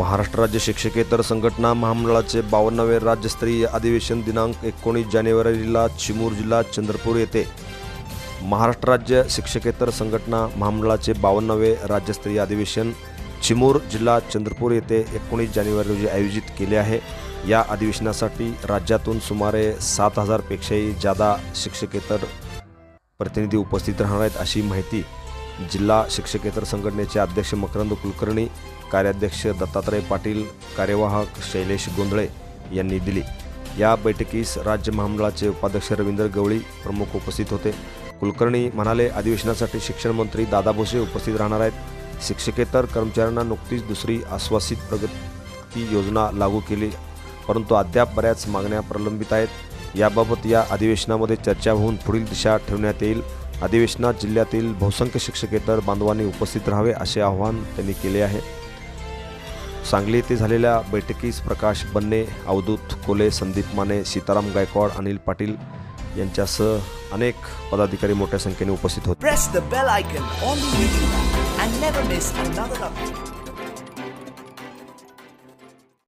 महाराष्ट्र राज्य शिक्षकेतर संघटना महामंडळाचे बावन्नावे राज्यस्तरीय अधिवेशन दिनांक एकोणीस जानेवारीला चिमूर जिल्हा चंद्रपूर येथे. महाराष्ट्र राज्य शिक्षकेतर संघटना महामंडळाचे बावन्नावे राज्यस्तरीय अधिवेशन चिमूर जिल्हा चंद्रपूर येथे एकोणीस जानेवारी रोजी आयोजित केले आहे. या अधिवेशनासाठी राज्यातून सुमारे सात हजारपेक्षाही जादा शिक्षकेतर प्रतिनिधी उपस्थित राहणार आहेत अशी माहिती जिल्हा शिक्षकेतर संघटनेचे अध्यक्ष मकरंद कुलकर्णी कार्याध्यक्ष दत्तात्रय पाटील कार्यवाहक शैलेश गोंधळे यांनी दिली. या बैठकीस राज्य महामंडळाचे उपाध्यक्ष रवींद्र गवळी प्रमुख उपस्थित होते. कुलकर्णी म्हणाले अधिवेशनासाठी शिक्षण मंत्री दादा भोसे उपस्थित राहणार आहेत. शिक्षकेतर कर्मचाऱ्यांना नुकतीच दुसरी आश्वासित प्रगती योजना लागू केली परंतु अद्याप बऱ्याच मागण्या प्रलंबित आहेत. याबाबत या अधिवेशनामध्ये चर्चा होऊन पुढील दिशा ठेवण्यात येईल. अधिवेशनात जिल्ह्यातील बहुसंख्य शिक्षकेतर बांधवांनी उपस्थित राहावे असे आवाहन त्यांनी केले आहे. सांगली येथे झालेल्या बैठकीस प्रकाश बन्ने अवधूत कोले संदीप माने सीताराम गायकवाड अनिल पाटील यांच्यासह अनेक पदाधिकारी मोठ्या संख्येने उपस्थित होते.